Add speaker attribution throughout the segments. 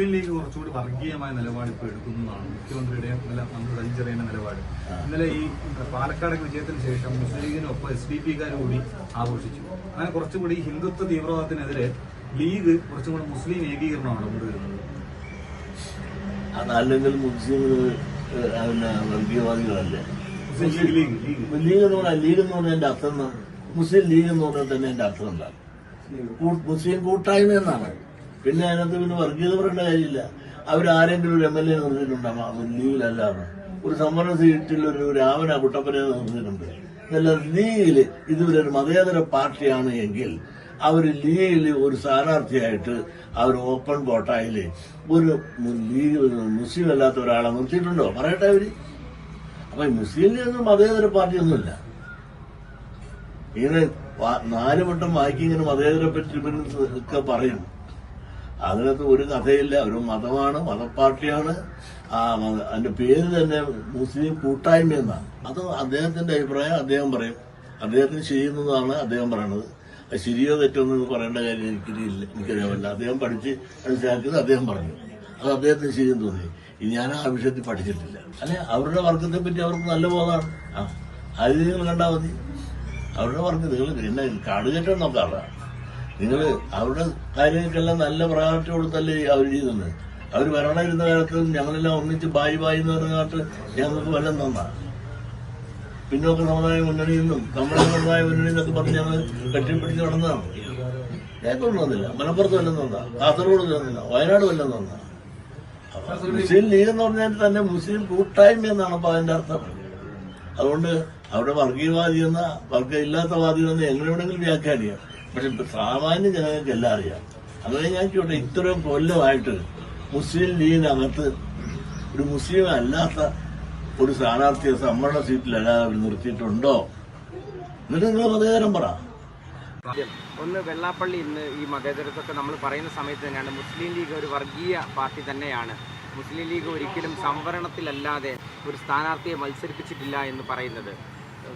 Speaker 1: മുസ്ലിം league കുറച്ചുകൂടി വർഗീയമായ നിലപാട് ഇപ്പോൾ എടുക്കുന്നതാണ്. മുഖ്യമന്ത്രിയുടെ നില നമ്മുടെ വലിച്ചെറിയുന്ന നിലപാട്. ഇന്നലെ ഈ പാലക്കാട് വിജയത്തിന് ശേഷം മുസ്ലിം ലീഗിനൊപ്പം എസ് ഡി പിക്കാർ കൂടി ആഘോഷിച്ചു. അങ്ങനെ കുറച്ചുകൂടി ഹിന്ദുത്വ തീവ്രവാദത്തിനെതിരെ ലീഗ് കുറച്ചും കൂടി മുസ്ലിം ഏകീകരണമാണ് കൊണ്ടുവരുന്നത്.
Speaker 2: അതല്ലെങ്കിൽ മുസ്ലിം വർഗീയവാദികളല്ലേ?
Speaker 1: മുസ്ലിം ലീഗ്
Speaker 2: എന്ന് പറഞ്ഞാൽ ലീഗ് എന്ന് പറഞ്ഞാൽ എന്റെ അർത്ഥം മുസ്ലിം ലീഗ് എന്ന് പറഞ്ഞാൽ തന്നെ എന്റെ അർത്ഥം എന്താണ്? മുസ്ലിം കൂട്ടായ്മ എന്നാണ്. പിന്നെ അതിനകത്ത് പിന്നെ വർഗീയത പറയേണ്ട കാര്യമില്ല. അവരാരെങ്കിലും ഒരു എം എൽ എ നിർത്തിയിട്ടുണ്ടാകും അത് ഒരു സംവരണ സീറ്റിൽ ഒരു രാമന കുട്ടപ്പനെ നിർത്തിയിട്ടുണ്ട് എന്നല്ല ലീഗിൽ ഇതുവരെ ഒരു മതേതര പാർട്ടിയാണ് എങ്കിൽ അവർ ലീഗിൽ ഒരു സ്ഥാനാർത്ഥിയായിട്ട് അവർ ഓപ്പൺ ബോട്ടായി ഒരു ലീഗ് മുസ്ലിം അല്ലാത്ത ഒരാളെ നിർത്തിയിട്ടുണ്ടോ? പറയട്ടെ അവർ. അപ്പൊ മുസ്ലിം ലീഗ് മതേതര പാർട്ടിയൊന്നുമില്ല. ഇങ്ങനെ നാല് വട്ടം വായിക്കിങ്ങനെ മതേതര പറ്റി ഒക്കെ പറയും. അതിനകത്ത് ഒരു കഥയില്ല ഒരു മതമാണ് മതപ്പാർട്ടിയാണ്. അതിന്റെ പേര് തന്നെ മുസ്ലിം കൂട്ടായ്മ എന്നാണ് അത് അദ്ദേഹത്തിന്റെ അഭിപ്രായം അദ്ദേഹം പറയും. അദ്ദേഹത്തിന് ചെയ്യുന്നതാണ് അദ്ദേഹം പറയണത്. അത് ശരിയോ തെറ്റോ എന്ന് പറയേണ്ട കാര്യം എനിക്കില്ല എനിക്കറിയാമല്ല. അദ്ദേഹം പഠിച്ച് മനസ്സിലാക്കിയത് അദ്ദേഹം പറഞ്ഞു. അത് അദ്ദേഹത്തിന് ശരിയെന്ന് തോന്നി. ഇനി ഞാൻ ആ വിഷയത്തിൽ പഠിച്ചിട്ടില്ല. അല്ലെ അവരുടെ വർഗത്തെ പറ്റി അവർക്ക് നല്ല ബോധമാണ്. ആ അത് നിങ്ങൾ കണ്ടാൽ മതി. അവരുടെ വർഗം നിങ്ങൾ പിന്നെ കാടുകയറ്റം നോക്കാറാ നിങ്ങൾ അവരുടെ കാര്യങ്ങൾക്കെല്ലാം നല്ല പ്രയോറിറ്റി കൊടുത്തല്ലേ അവർ ചെയ്യുന്നത്? അവർ ഭരണയിരുന്ന കാലത്ത് ഞങ്ങളെല്ലാം ഒന്നിച്ച് ബായി ബായി എന്ന് പറഞ്ഞ കാലത്ത് ഞങ്ങൾക്ക് വല്ലം തന്ന. പിന്നോക്ക സമുദായ മുന്നണിയിൽ നിന്നും നമ്മുടെ സമുദായ മുന്നണി എന്നൊക്കെ പറഞ്ഞ് ഞങ്ങൾ കെട്ടിപ്പിടിച്ച് നടന്നതാണ് ഞങ്ങൾക്കൊന്നും വന്നില്ല. മലപ്പുറത്ത് വല്ലതും തന്നാ. കാസർഗോഡ് തന്നില്ല വയനാട് വല്ലതും തന്നാ. മുസ്ലിം ലീഗ് എന്ന് പറഞ്ഞാൽ തന്നെ മുസ്ലിം കൂട്ടായ്മ എന്നാണ് അപ്പൊ അതിന്റെ അർത്ഥം. അതുകൊണ്ട് അവിടെ വർഗീയവാദി എന്ന വർഗ ഇല്ലാത്ത വാദി എന്ന എങ്ങനെ വേണമെങ്കിലും വ്യാഖ്യാനിക്കാം. പക്ഷെ സാമാന്യ ജനങ്ങൾക്ക് എല്ലാം അറിയാം. അങ്ങനെ ഞാൻ ചോട്ടെ ഇത്രയും കൊല്ലമായിട്ട് മുസ്ലിം ലീഗിനകത്ത് ഒരു മുസ്ലിം അല്ലാത്ത ഒരു സ്ഥാനാർത്ഥിയെ സമ്മേളന സീറ്റിലല്ലാതെ നിർത്തിയിട്ടുണ്ടോ? എന്നിട്ട് നിങ്ങൾ മതേതരം പറ.
Speaker 3: ഒന്ന് വെള്ളാപ്പള്ളി ഇന്ന് ഈ മതേതരത്തൊക്കെ നമ്മൾ പറയുന്ന സമയത്ത് തന്നെയാണ്. മുസ്ലിം ലീഗ് ഒരു വർഗീയ പാർട്ടി തന്നെയാണ്. മുസ്ലിം ലീഗ് ഒരിക്കലും സംവരണത്തിലല്ലാതെ ഒരു സ്ഥാനാർത്ഥിയെ മത്സരിപ്പിച്ചിട്ടില്ല എന്ന് പറയുന്നത്.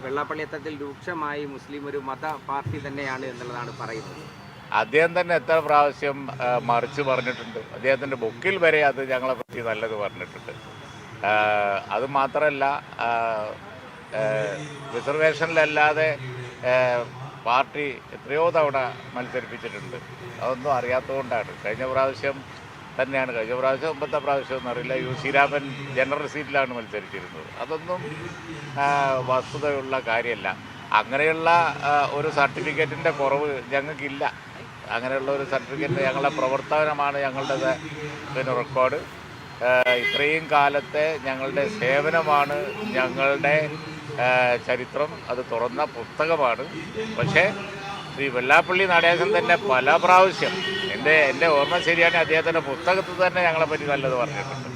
Speaker 3: വെള്ളാപ്പള്ളി അത്തരത്തിൽ രൂക്ഷമായി മുസ്ലിം ഒരു മത പാർട്ടി തന്നെയാണ് എന്നുള്ളതാണ് പറയുന്നത്.
Speaker 4: അദ്ദേഹം തന്നെ എത്ര പ്രാവശ്യം മറിച്ച് പറഞ്ഞിട്ടുണ്ട്. അദ്ദേഹത്തിന്റെ ബുക്കിൽ വരെ അത് ഞങ്ങളെ പറ്റി നല്ലത് പറഞ്ഞിട്ടുണ്ട്. അത് മാത്രമല്ല റിസർവേഷനിലല്ലാതെ പാർട്ടി എത്രയോ തവണ മത്സരിപ്പിച്ചിട്ടുണ്ട്. അതൊന്നും അറിയാത്തതുകൊണ്ടാണ്. കഴിഞ്ഞ പ്രാവശ്യം തന്നെയാണ് കഴിഞ്ഞ പ്രാവശ്യം മുമ്പത്തെ പ്രാവശ്യം അറിയില്ല. യു ശ്രീരാമൻ ജനറൽ സീറ്റിലാണ് മത്സരിച്ചിരുന്നത്. അതൊന്നും വസ്തുതയുള്ള കാര്യമല്ല. അങ്ങനെയുള്ള ഒരു സർട്ടിഫിക്കറ്റിന്റെ കുറവ് ഞങ്ങൾക്കില്ല. അങ്ങനെയുള്ള ഒരു സർട്ടിഫിക്കറ്റ് ഞങ്ങളുടെ പ്രവർത്തനമാണ് ഞങ്ങളുടേത്. പിന്നെ റെക്കോർഡ്. ഇത്രയും കാലത്തെ ഞങ്ങളുടെ സേവനമാണ് ഞങ്ങളുടെ ചരിത്രം. അത് തുറന്ന പുസ്തകമാണ്. പക്ഷേ ശ്രീ വെള്ളാപ്പള്ളി നടേശൻ തന്നെ പല പ്രാവശ്യം എന്റെ എന്റെ ഓർമ്മ ശരിയാണെങ്കിൽ അദ്ദേഹത്തിന്റെ പുസ്തകത്തിൽ തന്നെ ഞങ്ങളെപ്പറ്റി നല്ലത് പറഞ്ഞിട്ടുണ്ട്.